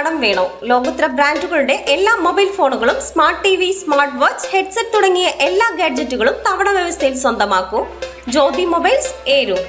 കടം വേണോ? ലോകോത്തര ബ്രാൻഡുകളുടെ എല്ലാ മൊബൈൽ ഫോണുകളും smart T V smart watch headset തുടങ്ങിയ എല്ലാ ഗാഡ്ജറ്റുകളും തവണ വ്യവസ്ഥയിൽ സ്വന്തമാക്കൂ. Jyothi mobiles Eroor.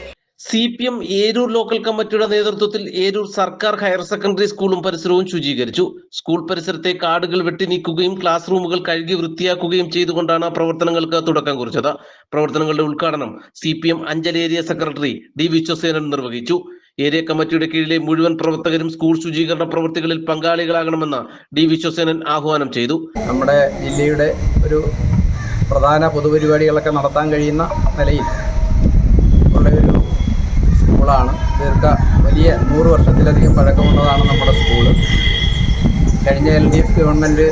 C P M Eroor local കമ്മിറ്റിയുടെ നേതൃത്വത്തിൽ ഏരൂർ സർക്കാർ ഹയർ സെക്കൻഡറി സ്കൂളും പരിസരവും ശുചീകരിച്ചു. സ്കൂൾ പരിസരത്തെ കാടുകൾ വെട്ടി നീക്കുകയും ക്ലാസ് റൂമുകൾ കഴുകി വൃത്തിയാക്കുകയും ചെയ്തുകൊണ്ടാണ് പ്രവർത്തനങ്ങൾക്ക് തുടക്കം കുറിച്ചത്. പ്രവർത്തനങ്ങളുടെ ഉദ്ഘാടനം C P M Anchal area secretary D Viswasenan നിർവഹിച്ചു. ഏരിയ കമ്മിറ്റിയുടെ കീഴിലെ മുഴുവൻ പ്രവർത്തകരും സ്കൂൾ ശുചീകരണ പ്രവൃത്തികളിൽ പങ്കാളികളാകണമെന്ന് ഡി വിശ്വസേനൻ ആഹ്വാനം ചെയ്തു. നമ്മുടെ ജില്ലയുടെ ഒരു പ്രധാന പൊതുപരിപാടികളൊക്കെ നടത്താൻ കഴിയുന്ന നിലയിൽ ഉള്ള ഒരു സ്കൂളാണ്. ദീർഘ വലിയ നൂറ് വർഷത്തിലധികം പഴക്കമുള്ളതാണ് നമ്മുടെ സ്കൂൾ. കഴിഞ്ഞ എൽ ഡി എഫ് ഗവൺമെന്റ്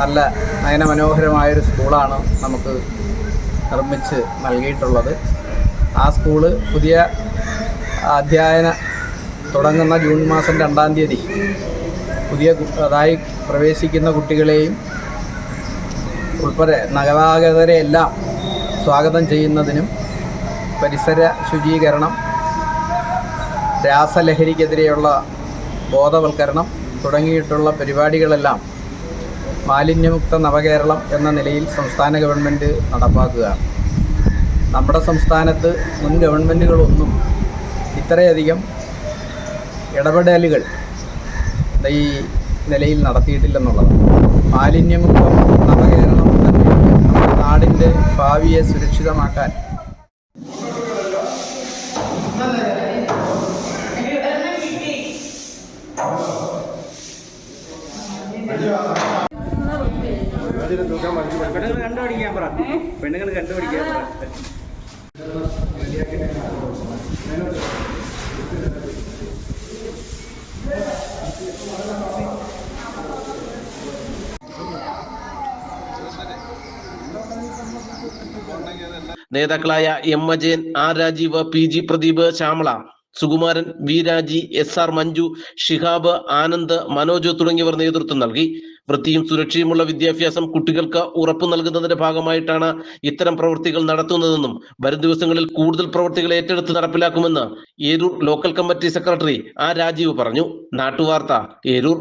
നല്ല നയനമനോഹരമായൊരു സ്കൂളാണ് നമുക്ക് നിർമ്മിച്ച് നൽകിയിട്ടുള്ളത്. ആ സ്കൂൾ പുതിയ അധ്യയന തുടങ്ങുന്ന ജൂൺ മാസം രണ്ടാം തീയതി. പുതിയ അതായി പ്രവേശിക്കുന്ന കുട്ടികളെയും ഉൾപ്പെടെ നഗരാഗതരെയെല്ലാം സ്വാഗതം ചെയ്യുന്നതിനും പരിസര ശുചീകരണം രാസലഹരിക്കെതിരെയുള്ള ബോധവൽക്കരണം തുടങ്ങിയിട്ടുള്ള പരിപാടികളെല്ലാം മാലിന്യമുക്ത നവകേരളം എന്ന നിലയിൽ സംസ്ഥാന ഗവൺമെന്റ് നടപ്പാക്കുകയാണ്. നമ്മുടെ സംസ്ഥാനത്ത് മുൻ ഗവൺമെന്റുകളൊന്നും ഇത്രയധികം ഇടപെടലുകൾ ഈ നിലയിൽ നടത്തിയിട്ടില്ലെന്നുള്ളതാണ്. മാലിന്യമുക്തം നവകേരളം തന്നെയാണ് നമ്മുടെ നാടിന്റെ ഭാവിയെ സുരക്ഷിതമാക്കാൻ. കണ്ടുപിടിക്കാൻ പറ. പെണ്ണുങ്ങൾ കണ്ടുപിടിക്കാൻ പറ. നേതാക്കളായ M Ajayan R Rajeev P G Pradeep Shyamala Sukumaran V Raji S R Manju Shihab Anand Manoj തുടങ്ങിയവർ നേതൃത്വം നൽകി. വൃത്തിയും സുരക്ഷയുമുള്ള വിദ്യാഭ്യാസം കുട്ടികൾക്ക് ഉറപ്പു നൽകുന്നതിന്റെ ഭാഗമായിട്ടാണ് ഇത്തരം പ്രവൃത്തികൾ നടത്തുന്നതെന്നും വരും ദിവസങ്ങളിൽ കൂടുതൽ പ്രവൃത്തികൾ ഏറ്റെടുത്ത് നടപ്പിലാക്കുമെന്ന് Eroor local committee secretary R Rajeev പറഞ്ഞു. നാട്ടുവാർത്ത ഏരൂർ.